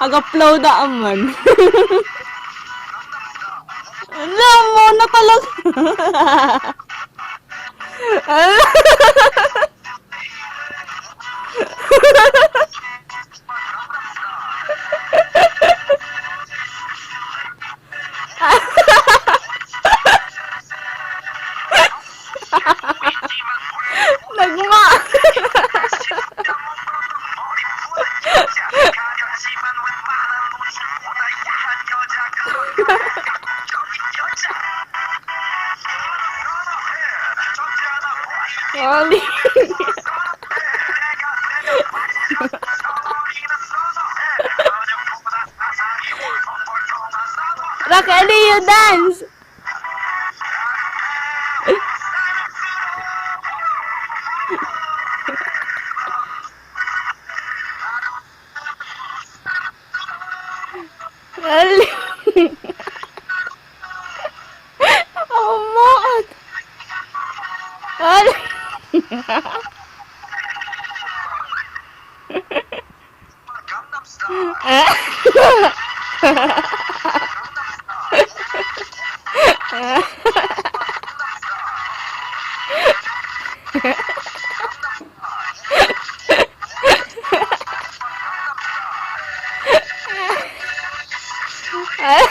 Ag-upload na aman. Alam mo na talaga. Nagma. Oli. Rock, you dance. Ali. Oh, Umot! Ano? Yeah. 哎。